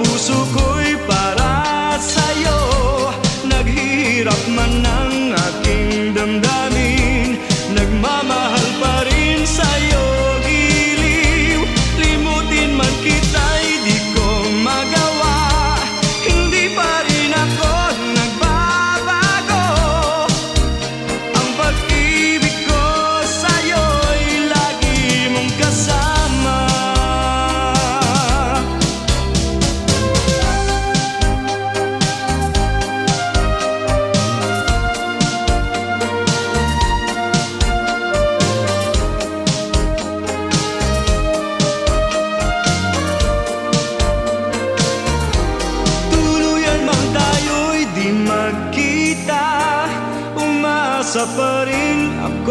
puso ko'y parang suffering.